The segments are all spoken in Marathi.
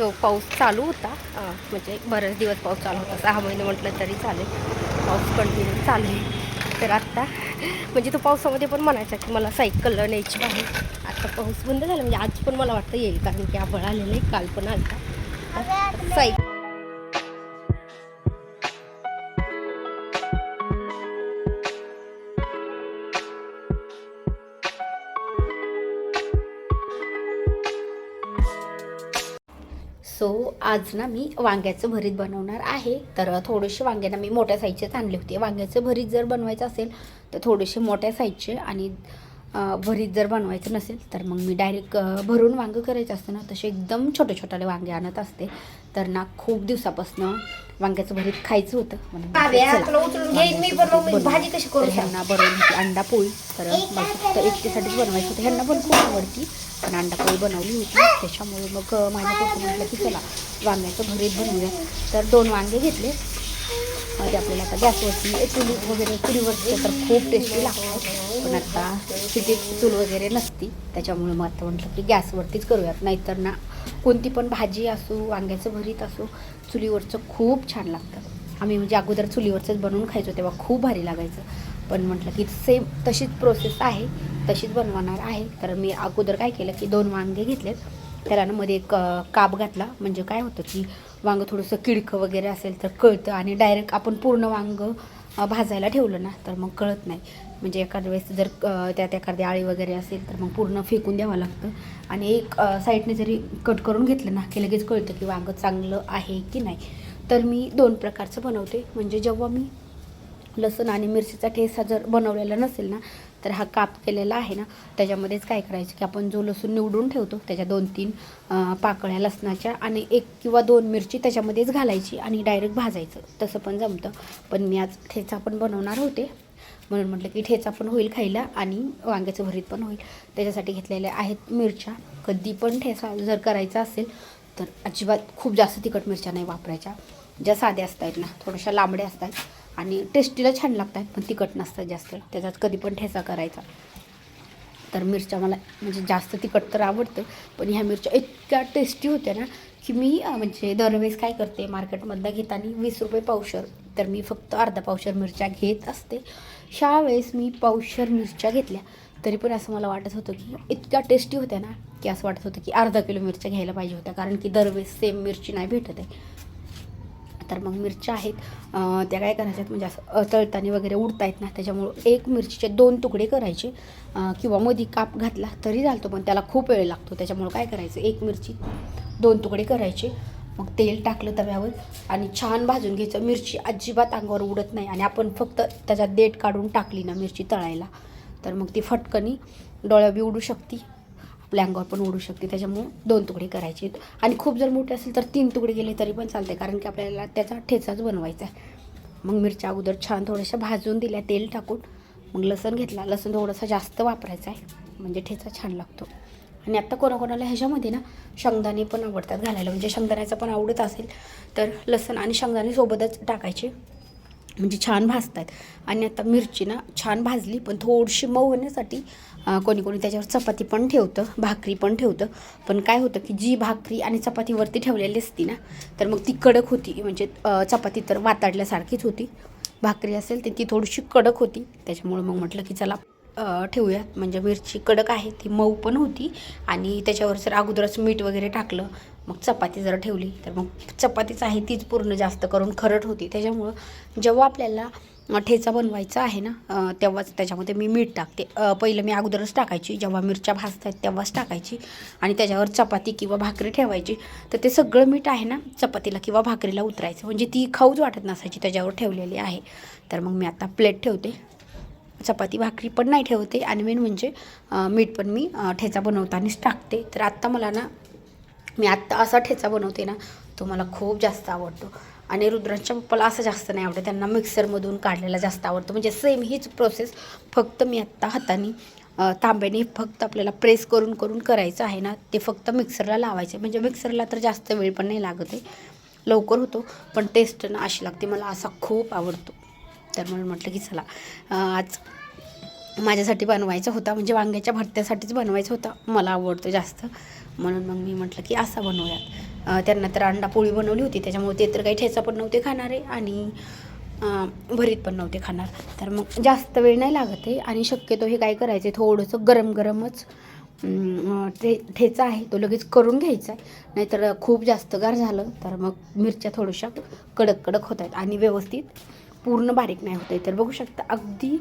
जो पाऊस चालू होता म्हणजे बरेच दिवस पाऊस चालू होता सहा महिने म्हटलं तरी चालेल. पाऊस कंटिन्यू चालू आहे. तर आत्ता म्हणजे तो पावसामध्ये पण म्हणायचा की मला सायकल न्यायची आहे. आता पाऊस बंद झाला म्हणजे आज पण मला वाटतं येईल कारण की आबळ आलेलं आहे काल पण आलता. सायकल सो आज ना मी वांग्याचं भरीत बनवणार आहे. तर थोडेसे वांगे ना मी मोठ्या साईजचेच आणले होते. वांग्याचं भरीत जर बनवायचं असेल तर थोडेसे मोठ्या साईजचे आणि भरीत जर बनवायचं नसेल तर मग मी डायरेक्ट भरून वांगं करायचं असतं ना तसे एकदम छोटे छोटाले वांगे आणत असते. तर ना खूप दिवसापासून वांग्याचं भरीत खायचं होतं. म्हणून घेईन मी पण. भाजी कशी करू ह्यांना बनवून होती अंडा पोळी. तर मला फक्त एकटीसाठीच बनवायची होती. ह्यांना पण खूप आवडती. पण अंडा पोळी बनवली होती. त्याच्यामुळे मग माझ्या पप्पा म्हटलं की चला वांग्याचं भरीत बनवूया. तर दोन वांगे घेतले. ते आपल्याला आता गॅसवरती चुली वगैरे चुलीवरती तर खूप टेस्टी लागतात पण आता सिटीत चूल वगैरे नसती त्याच्यामुळे मग आता म्हटलं की गॅसवरतीच करूयात. नाहीतर ना कोणती पण भाजी असो वांग्याचं भरीत असो चुलीवरचं खूप छान लागतं. आम्ही म्हणजे अगोदर चुलीवरचंच बनवून खायचो तेव्हा खूप भारी लागायचं. पण म्हटलं की सेम तशीच प्रोसेस आहे तशीच बनवणार आहे. तर मी अगोदर काय केलं की दोन वांगे घेतलेत. त्याला ना मध्ये एक काप घातला. म्हणजे काय होतं की वांगं थोडंसं किडकं वगैरे असेल तर कळतं. आणि डायरेक्ट आपण पूर्ण वांगं भाजायला ठेवलं ना तर मग कळत नाही. म्हणजे एखाद्या वेळेस जर त्यात एखादी आळी वगैरे असेल तर मग पूर्ण फेकून द्यावं लागतं. आणि एक साईडने जरी कट करून घेतलं ना की लगेच कळतं की वांगं चांगलं आहे की नाही. तर मी दोन प्रकारचं बनवते. म्हणजे जेव्हा मी लसूण आणि मिरचीचा ठेसा जर बनवलेला नसेल ना तर हा काप केलेला आहे ना त्याच्यामध्येच काय करायचं की आपण जो लसूण निवडून ठेवतो त्याच्या दोन तीन पाकळ्या लसणाच्या आणि एक किंवा दोन मिरची त्याच्यामध्येच घालायची आणि डायरेक्ट भाजायचं. तसं पण जमतं. पण मी आज ठेचा पण बनवणार होते. म्हणून म्हटलं की ठेचा पण होईल खायला आणि वांग्याचं भरीत पण होईल. त्याच्यासाठी घेतलेल्या आहेत मिरच्या. कधी पण ठेचा जर करायचा असेल तर अजिबात खूप जास्त तिखट मिरच्या नाही वापरायच्या. ज्या साध्या असतात ना थोड्याशा लांबड्या असतात आणि टेस्टीला छान लागतात पण तिखट नसतात जास्त. त्याच्यात कधी पण ठेचा करायचा. तर मिरच्या मला म्हणजे जास्त तिखट तर आवडतं पण ह्या मिरच्या इतक्या टेस्टी होत्या ना की मी म्हणजे दरवेळेस काय करते मार्केटमधनं घेताना वीस रुपये पावशर तर मी फक्त अर्धा पावशर मिरच्या घेत असते. ह्या वेळेस मी पावशर मिरच्या घेतल्या. तरी पण असं मला वाटत होतं की इतक्या टेस्टी होत्या ना की असं वाटत होतं की अर्धा किलो मिरच्या घ्यायला पाहिजे होत्या कारण की दरवेळेस सेम मिरची नाही भेटत आहे. तर मग मिरच्या आहेत. त्या काय करायच्यात म्हणजे असं अं, तळताना वगैरे उडतायत ना त्याच्यामुळं एक मिरचीचे दोन तुकडे करायचे. किंवा मधी काप घातला तरी चालतो पण त्याला खूप वेळ लागतो. त्याच्यामुळं काय करायचं एक मिरची दोन तुकडे करायचे. मग तेल टाकलं तव्यावर आणि छान भाजून घ्यायचं. मिरची अजिबात अंगावर उडत नाही आणि आपण फक्त त्याच्यात देठ काढून टाकली ना मिरची तळायला तर मग ती फटकनी डोळ्या बी उडू शकते. आपल्या पण उडू शकते. त्याच्यामुळे दोन तुकडे करायचे आणि खूप जर मोठे असेल तर तीन तुकडे गेले तरी पण चालते कारण की आपल्याला त्याचा ठेचाच बनवायचा आहे. मग मिरच्या अगोदर छान थोड्याशा भाजून दिल्या तेल टाकून. मग लसण घेतला. लसण थोडंसं जास्त वापरायचं आहे. म्हणजे ठेचा छान लागतो. आणि आत्ता कोणाकोणाला ह्याच्यामध्ये ना शेंगदाणे पण आवडतात घालायला. म्हणजे शेंगदाण्याचं पण आवडत असेल तर लसण आणि शेंगदाणे सोबतच टाकायचे. म्हणजे छान भाजत आहेत आणि आता मिरची ना छान भाजली पण थोडीशी मऊ होण्यासाठी कोणी कोणी त्याच्यावर चपाती पण ठेवतं भाकरी पण ठेवतं. पण काय होतं की जी भाकरी आणि चपातीवरती ठेवलेली असती ना तर मग ती कडक होती. म्हणजे चपाती तर वाताडल्यासारखीच होती. भाकरी असेल तर ती थोडीशी कडक होती. त्याच्यामुळे मग म्हटलं की चला ठेवूयात. म्हणजे मिरची कडक आहे ती मऊ पण होती. आणि त्याच्यावर जर अगोदरच मीठ वगैरे टाकलं मग चपाती जर ठेवली तर मग चपातीच आहे तीच पूर्ण जास्त करून खरट होती. त्याच्यामुळं जेव्हा आपल्याला ठेचा बनवायचा आहे ना तेव्हाच त्याच्यामध्ये मी मीठ टाकते. पहिलं मी अगोदरच टाकायची. जेव्हा मिरच्या भाजतात तेव्हाच टाकायची. आणि त्याच्यावर चपाती किंवा भाकरी ठेवायची. तर ते सगळं मीठ आहे ना चपातीला किंवा भाकरीला उतरायचं. म्हणजे ती खाऊच वाटत नसायची त्याच्यावर ठेवलेली आहे. तर मग मी आता प्लेट ठेवते. चपाती भाकरी पण नाही ठेवते. आणि मेन म्हणजे मीठ पण मी ठेचा बनवतानाच टाकते. तर आत्ता मला ना मी आत्ता असा ठेचा बनवते ना तो मला खूप जास्त आवडतो. आणि रुद्रांच्या पप्पाला असं जास्त नाही आवडत त्यांना मिक्सरमधून काढलेला जास्त आवडतो. म्हणजे सेम हीच प्रोसेस फक्त मी आत्ता हाताने तांब्याने फक्त आपल्याला प्रेस करून करून करायचं आहे ना ते फक्त मिक्सरला लावायचे. म्हणजे मिक्सरला तर जास्त वेळ पण नाही लागत आहे. लवकर होतो पण टेस्ट ना अशी लागते. मला असा खूप आवडतो. तर म्हणून म्हटलं की चला आज माझ्यासाठी बनवायचा होता. म्हणजे वांग्याच्या भरत्यासाठीच बनवायचा होता. मला आवडतो जास्त. म्हणून मग मी म्हटलं की असा बनवूयात. त्यांना तर अंडा पोळी बनवली होती त्याच्यामुळे ते तर काही ठेचा पण नव्हते खाणारे आणि भरीत पण नव्हते खाणार. तर मग जास्त वेळ नाही लागत आहे आणि शक्यतो हे काय करायचं आहे थोडंसं गरम गरमच ठे ठेचा आहे तो लगेच करून घ्यायचा आहे. नाहीतर खूप जास्त गार झालं तर मग मिरच्या थोड्याशा कडक कडक होत आहेत आणि व्यवस्थित पूर्ण बारीक नाही होत आहे. तर बघू शकता अगदी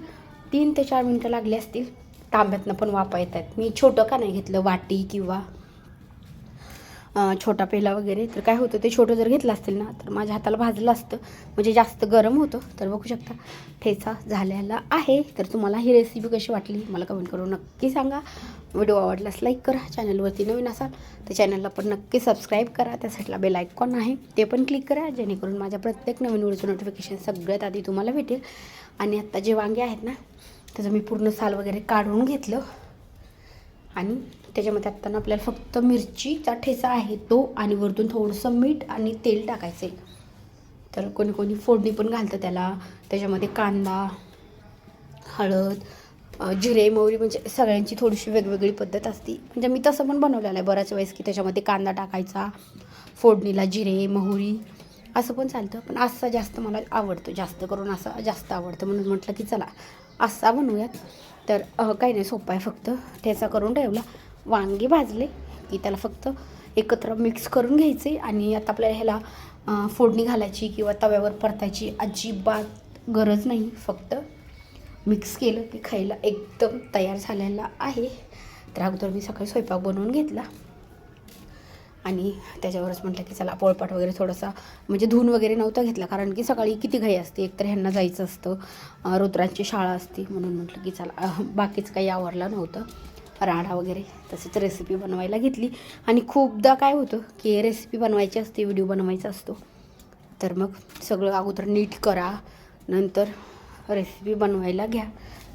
तीन ते चार मिनटं लागली असतील तांब्यातनं पण वापरत येत आहेत. मी छोटं का नाही घेतलं वाटी किंवा छोटा पेला वगैरे तर काय होतं ते छोटं जर घेतलं असतील ना तर माझ्या हाताला भाजलं असतं. म्हणजे जास्त गरम होतं तर बघू शकता ठेचा झालेला आहे. तर तुम्हाला ही रेसिपी कशी वाटली मला कमेंट करून नक्की सांगा. व्हिडिओ आवडल्यास लाईक करा चॅनलवरती नवीन असाल तर चॅनलला पण नक्की सबस्क्राईब करा. त्यासाठीला बेल आयकॉन आहे ते पण क्लिक करा जेणेकरून माझ्या प्रत्येक नवीन व्हिडिओचं नोटिफिकेशन सगळ्यात आधी तुम्हाला भेटेल. आणि आत्ता जे वांगे आहेत ना त्याचं मी पूर्ण साल वगैरे काढून घेतलं. आणि त्याच्यामध्ये आत्ताना आपल्याला फक्त मिरचीचा ठेचा आहे तो आणि वरतून थोडंसं मीठ आणि तेल टाकायचं आहे. तर कोणी कोणी फोडणी पण घालतं त्याला. त्याच्यामध्ये कांदा हळद जिरे मोहरी म्हणजे सगळ्यांची थोडीशी वेगवेगळी पद्धत असते. म्हणजे मी तसं पण बनवलेलं आहे बऱ्याच वेळेस की त्याच्यामध्ये कांदा टाकायचा फोडणीला जिरे मोहरी असं पण चालतं पण असा जास्त मला आवडतो जास्त करून असा जास्त आवडतं. म्हणून म्हटलं की चला असा बनवूयात. तर काही नाही सोपं आहे फक्त त्याचा करून ठेवला. वांगे भाजले की त्याला फक्त एकत्र मिक्स करून घ्यायचे आणि आता आपल्याला ह्याला फोडणी घालायची किंवा तव्यावर परतायची अजिबात गरज नाही. फक्त मिक्स केलं की खायला एकदम तयार झालेला आहे. तर अगोदर मी सकाळी स्वयंपाक बनवून घेतला. आणि त्याच्यावरच म्हटलं की चला पोळपाट वगैरे थोडासा म्हणजे धुवून वगैरे नव्हता घेतला कारण की सकाळी किती घाई असते एकतर ह्यांना जायचं असतं रुद्रांची शाळा असते म्हणून म्हटलं की चला बाकीचं काही आवडलं नव्हतं. राडा वगैरे तसेच रेसिपी बनवायला घेतली. आणि खूपदा काय होतं की रेसिपी बनवायची असते व्हिडिओ बनवायचा असतो. तर मग सगळं अगोदर नीट करा नंतर रेसिपी बनवायला घ्या.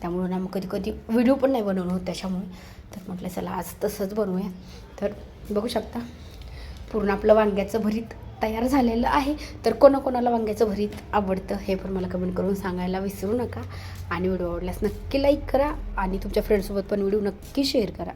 त्यामुळे ना मग कधी कधी व्हिडिओ पण नाही बनवणं होत त्याच्यामुळे. तर म्हटलं चला आज तसंच बनवूया. तर बघू शकता पूर्ण आपलं वांग्याचं भरीत तयार झालेलं आहे. तर कोणाकोणाला वांग्याचं भरीत आवडतं हे पण मला कमेंट करून सांगायला विसरू नका. आणि व्हिडिओ आवडल्यास नक्की लाईक करा आणि तुमच्या फ्रेंडसोबत पण व्हिडिओ नक्की शेअर करा.